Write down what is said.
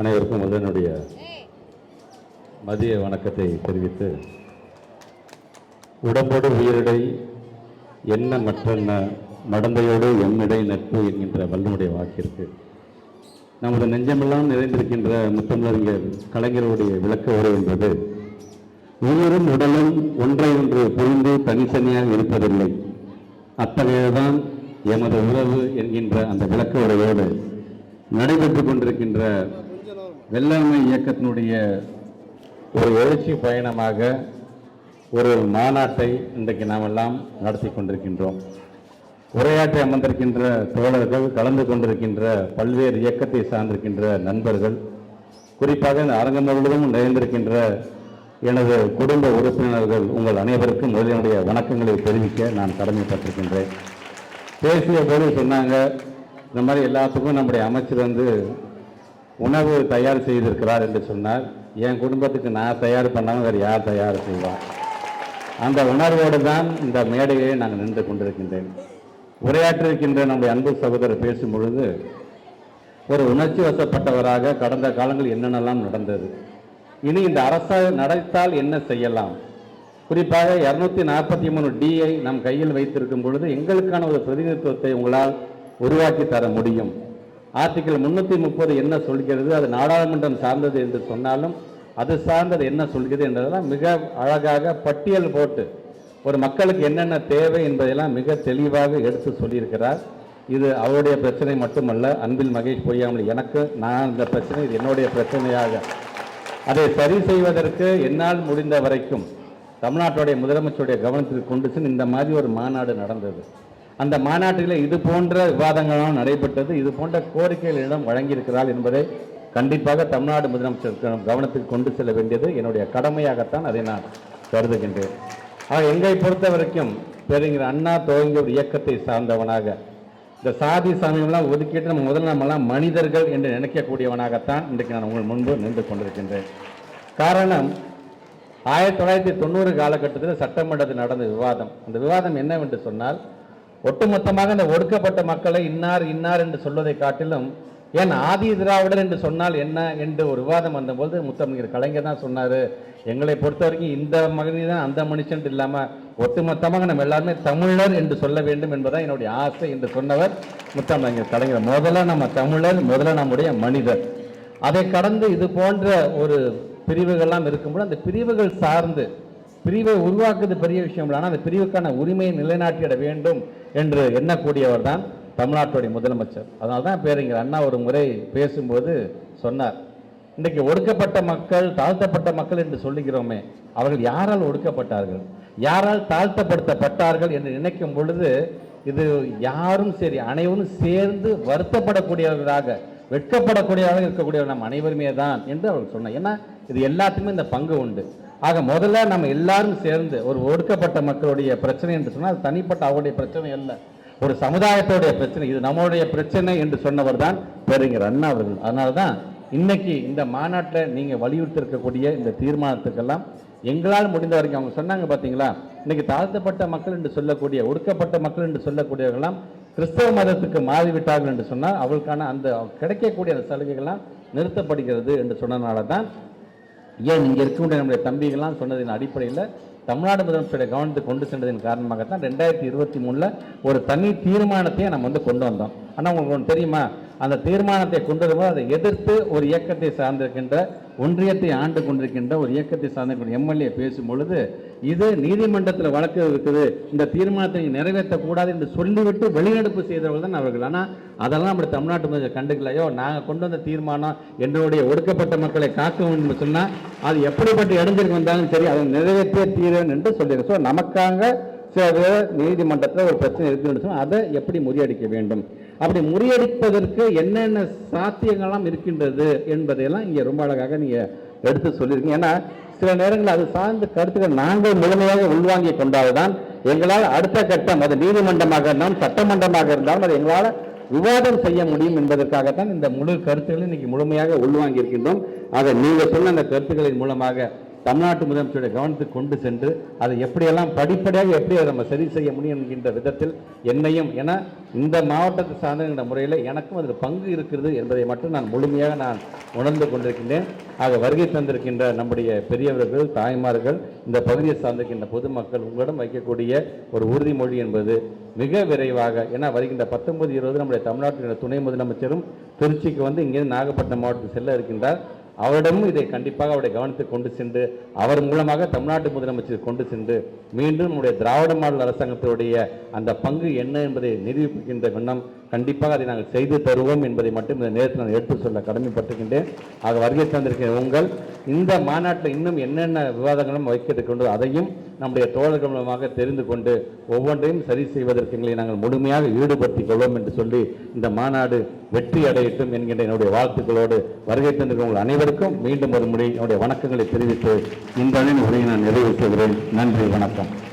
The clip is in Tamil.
அனைவருக்கும் முதனுடைய மதிய வணக்கத்தை தெரிவித்து உடம்போடு உயிரிடை என்ன மற்றென்ன மடந்தையோடு எம்மிடை நட்பு என்கின்ற வல்லனுடைய வாக்கிற்கு நமது நெஞ்சமெல்லாம் நிறைந்திருக்கின்ற முத்தமிழறிஞர் கலைஞருடைய விளக்க உரை என்பது உயிரும் உடலும் ஒன்றை ஒன்று புரிந்து தனித்தனியாக இருப்பதில்லை. அத்தகையதான் எமது உறவு என்கின்ற அந்த விளக்க உரையோடு நடைபெற்று கொண்டிருக்கின்ற வெள்ளாமை இயக்கத்தினுடைய ஒரு எழுச்சி பயணமாக ஒரு மாநாட்டை இன்றைக்கு நாம் எல்லாம் நடத்தி கொண்டிருக்கின்றோம். உரையாற்றி அமர்ந்திருக்கின்ற தோழர்கள் கலந்து கொண்டிருக்கின்ற பல்வேறு இயக்கத்தை சார்ந்திருக்கின்ற நண்பர்கள் குறிப்பாக இந்த அரங்கம் முழுவதும் நிறைந்திருக்கின்ற எனது குடும்ப உறுப்பினர்கள் உங்கள் அனைவருக்கும் முதலினுடைய வணக்கங்களை தெரிவிக்க நான் கடமைப்பட்டிருக்கின்றேன். பேசிய போது சொன்னாங்க இந்த மாதிரி எல்லாத்துக்கும் நம்முடைய அமைச்சர் வந்து உணவு தயார் செய்திருக்கிறார் என்று சொன்னார் என் குடும்பத்துக்கு நான் தயார் பண்ணாமல் வேறு யார் தயார் செய்வார் அந்த உணர்வோடு தான் இந்த மேடையை நான் நின்று கொண்டிருக்கின்றேன். உரையாற்றிருக்கின்ற நம்முடைய அன்பு சகோதரர் பேசும் பொழுது ஒரு உணர்ச்சி வசப்பட்டவராக கடந்த காலங்கள் என்னென்னலாம் நடந்தது? இனி இந்த அரசாக நடத்தால் என்ன செய்யலாம்? குறிப்பாக இரநூத்தி நாற்பத்தி மூணு டிஐ நம் கையில் வைத்திருக்கும் பொழுது எங்களுக்கான ஒரு பிரதிநிதித்துவத்தை உங்களால் உருவாக்கி தர முடியும். ஆர்டிகல் முன்னூற்றி முப்பது என்ன சொல்கிறது? அது நாடாளுமன்றம் சார்ந்தது என்று சொன்னாலும் அது சார்ந்தது என்ன சொல்கிறது என்றதெல்லாம் மிக அழகாக பட்டியல் போட்டு ஒரு மக்களுக்கு என்னென்ன தேவை என்பதையெல்லாம் மிக தெளிவாக எடுத்து சொல்லியிருக்கிறார். இது அவருடைய பிரச்சனை மட்டுமல்ல அன்பில் மகேஷ் பொய்யாமல் எனக்கு நான் இந்த பிரச்சனை இது என்னுடைய பிரச்சனையாக. அதை சரி செய்வதற்கு என்னால் முடிந்த வரைக்கும் தமிழ்நாட்டுடைய முதலமைச்சருடைய கவனத்திற்கு கொண்டு சென்று இந்த மாதிரி ஒரு மாநாடு நடந்தது. அந்த மாநாட்டில் இது போன்ற விவாதங்களும் நடைபெற்றது. இது போன்ற கோரிக்கைகளிடம் வழங்கியிருக்கிறார் என்பதை கண்டிப்பாக தமிழ்நாடு முதலமைச்சர் கவனத்துக்கு கொண்டு செல்ல வேண்டியது என்னுடைய கடமையாகத்தான் அதை நான் கருதுகின்றேன். ஆக எங்களை பொறுத்த வரைக்கும் பேருங்கிற அண்ணா துவங்கிய ஒரு இயக்கத்தை சார்ந்தவனாக இந்த சாதி சமயம்லாம் ஒதுக்கிட்டு நம்ம முதல்ல நம்மலாம் மனிதர்கள் என்று நினைக்கக்கூடியவனாகத்தான் இன்றைக்கு நான் உங்கள் முன்பு நின்று கொண்டிருக்கின்றேன். காரணம் ஆயிரத்தி தொள்ளாயிரத்தி தொண்ணூறு காலகட்டத்தில் சட்டமன்றத்தில் நடந்த விவாதம். அந்த விவாதம் என்னவென்று சொன்னால் ஒட்டுமொத்தமாக இந்த ஒடுக்கப்பட்ட மக்களை இன்னார் இன்னார் என்று சொல்வதை காட்டிலும் ஏன் ஆதி திராவிடர் என்று சொன்னால் என்ன என்று ஒரு விவாதம் வந்தபோது முத்தமிழர் கலைஞர் தான் சொன்னார். எங்களை பொறுத்த வரைக்கும் இந்த மகனி தான் அந்த மனுஷன் இல்லாமல் ஒட்டுமொத்தமாக நம்ம எல்லாருமே தமிழர் என்று சொல்ல வேண்டும் என்பதான் என்னுடைய ஆசை என்று சொன்னவர் முத்தமிழர் கலைஞர். முதல்ல நம்ம தமிழர் முதல்ல நம்முடைய மனிதர். அதை கடந்து இது போன்ற ஒரு பிரிவுகள்லாம் இருக்கும்போது அந்த பிரிவுகள் சார்ந்து பிரிவை உருவாக்குறது பெரிய விஷயம் இல்லை. ஆனால் அந்த பிரிவுக்கான உரிமையை நிலைநாட்டிட வேண்டும். என்று எண்ணக்கூடியவர் தான் தமிழ்நாட்டுடைய முதலமைச்சர். அதனால தான் பேருங்கிற அண்ணா ஒரு முறை பேசும்போது சொன்னார் இன்றைக்கு ஒடுக்கப்பட்ட மக்கள் தாழ்த்தப்பட்ட மக்கள் என்று சொல்லுகிறோமே அவர்கள் யாரால் ஒடுக்கப்பட்டார்கள்? யாரால் தாழ்த்தப்படுத்தப்பட்டார்கள்? என்று நினைக்கும் பொழுது இது யாரும் சரி அனைவரும் சேர்ந்து வருத்தப்படக்கூடியவர்களாக வெட்கப்படக்கூடியவர்களாக இருக்கக்கூடியவர் நம் அனைவருமே தான் என்று அவர்கள் சொன்னார். ஏன்னா இது எல்லாத்துக்குமே இந்த பங்கு உண்டு. ஆக முதல்ல நம்ம எல்லாரும் சேர்ந்து ஒரு ஒடுக்கப்பட்ட மக்களுடைய பிரச்சனை என்று சொன்னால் அது தனிப்பட்ட அவருடைய பிரச்சனை அல்ல. ஒரு சமுதாயத்தோடைய பிரச்சனை இது நம்மளுடைய பிரச்சனை என்று சொன்னவர் தான் பேருங்கிற அண்ணா அவர்கள். அதனால தான் இன்னைக்கு இந்த மாநாட்டில் நீங்கள் வலியுறுத்திருக்கக்கூடிய இந்த தீர்மானத்துக்கெல்லாம் எங்களால் முடிந்த வரைக்கும் அவங்க சொன்னாங்க பார்த்தீங்களா இன்னைக்கு தாழ்த்தப்பட்ட மக்கள் என்று சொல்லக்கூடிய ஒடுக்கப்பட்ட மக்கள் என்று சொல்லக்கூடியவர்களாம் கிறிஸ்தவ மதத்துக்கு மாறிவிட்டார்கள் என்று சொன்னால் அவளுக்கான அந்த கிடைக்கக்கூடிய அந்த சலுகைகள்லாம் நிறுத்தப்படுகிறது என்று சொன்னதுனால தான் ஏன் இங்கே இருக்கக்கூடிய நம்முடைய தம்பிகள்லாம் சொன்னதின் அடிப்படையில் தமிழ்நாடு முதலமைச்சருடைய கவனத்தை கொண்டு சென்றதன் காரணமாகத்தான் ரெண்டாயிரத்தி இருபத்தி மூணில் ஒரு தனி தீர்மானத்தையே நம்ம வந்து கொண்டு வந்தோம். ஆனால் உங்களுக்கு ஒன்று தெரியுமா? அந்த தீர்மானத்தை கொண்டு வரும்போது அதை எதிர்த்து ஒரு இயக்கத்தை சார்ந்திருக்கின்ற ஒன்றியத்தை ஆண்டு கொண்டிருக்கின்ற ஒரு இயக்கத்தை சார்ந்திருக்கின்ற எம்எல்ஏ பேசும் பொழுது இது நீதிமன்றத்தில் வழக்கு இருக்குது இந்த தீர்மானத்தை நிறைவேற்றக்கூடாது என்று சொல்லிவிட்டு வெளிநடப்பு செய்தவர்கள் தான் அவர்கள். ஆனால் அதெல்லாம் அப்படி தமிழ்நாட்டு முதல் கண்டுக்கலையோ நாங்கள் கொண்டு வந்த தீர்மானம் என்னுடைய ஒடுக்கப்பட்ட மக்களை காக்க வேண்டும் சொன்னால் அது எப்படிப்பட்ட இடைஞ்சிருக்கு வந்தாலும் சரி அதை நிறைவேற்றிய தீரன் என்று சொல்லியிருக்கோம் ஸோ நமக்காக சில நீதிமன்றத்தில் ஒரு பிரச்சனை இருக்குன்னு சொன்னால் அதை எப்படி முறியடிக்க வேண்டும்? அப்படி முறியடிப்பதற்கு என்னென்ன சாத்தியங்கள்லாம் இருக்கின்றது என்பதையெல்லாம் இங்கே ரொம்ப அழகாக நீங்கள் எடுத்து சொல்லியிருக்கீங்க. ஏன்னா சில நேரங்களில் அது சார்ந்த கருத்துக்கள் நாங்கள் முழுமையாக உள்வாங்கி கொண்டால்தான் எங்களால் அடுத்த கட்டம் அது நீதிமன்றமாக இருந்தாலும் சட்டமன்றமாக இருந்தாலும் அது எங்களால் விவாதம் செய்ய முடியும் என்பதற்காகத்தான் இந்த முழு கருத்துக்களை இன்னைக்கு முழுமையாக உள்வாங்கி இருக்கின்றோம் ஆக நீங்கள் சொன்ன அந்த கருத்துக்களின் மூலமாக தமிழ்நாட்டு முதலமைச்சருடைய கவனத்துக்கு கொண்டு சென்று அதை எப்படியெல்லாம் படிப்படியாக எப்படி அதை நம்ம சரி செய்ய முடியும் என்கின்ற விதத்தில் என்னையும் என இந்த மாவட்டத்தை சார்ந்த முறையில் எனக்கும் அதில் பங்கு இருக்கிறது என்பதை மட்டும் நான் முழுமையாக நான் உணர்ந்து கொண்டிருக்கின்றேன். ஆக வருகை தந்திருக்கின்ற நம்முடைய பெரியவர்கள் தாய்மார்கள் இந்த பகுதியை சார்ந்திருக்கின்ற பொதுமக்கள் உங்களிடம் வைக்கக்கூடிய ஒரு உறுதிமொழி என்பது மிக விரைவாக ஏன்னா வருகின்ற பத்தொன்பது இருபது நம்முடைய தமிழ்நாட்டின் துணை முதலமைச்சரும் திருச்சிக்கு வந்து இங்கேருந்து நாகப்பட்டினம் மாவட்டத்துக்கு செல்ல இருக்கின்றார். அவரிடமும் இதை கண்டிப்பாக அவருடைய கவனத்தை கொண்டு சென்று அவர் மூலமாக தமிழ்நாட்டு முதலமைச்சர் கொண்டு சென்று மீண்டும் நம்முடைய திராவிட மாடல் அரசாங்கத்தினுடைய அந்த பங்கு என்ன என்பதை நிரூபிக்கின்ற வண்ணம் கண்டிப்பாக அதை நாங்கள் செய்து தருவோம் என்பதை மட்டும் இந்த நேரத்தில் நான் எடுத்து சொல்ல கடமைப்பட்டிருக்கின்றேன். ஆக வருகை தந்திருக்கிற உங்கள் இந்த மாநாட்டில் இன்னும் என்னென்ன விவாதங்களும் வைக்கிறதுக்கு அதையும் நம்முடைய தோழர்கள் மூலமாக தெரிந்து கொண்டு ஒவ்வொன்றையும் சரி செய்வதற்கு எங்களை நாங்கள் முழுமையாக ஈடுபடுத்திக் கொள்வோம் என்று சொல்லி இந்த மாநாடு வெற்றி அடையட்டும் என்கின்ற என்னுடைய வாழ்த்துக்களோடு வருகை தந்திருக்கிற உங்கள் அனைவருக்கும் மீண்டும் ஒரு முறை என்னுடைய வணக்கங்களை தெரிவித்து இந்த உரையை நான் நிறைவு செய்கிறேன் நன்றி வணக்கம்.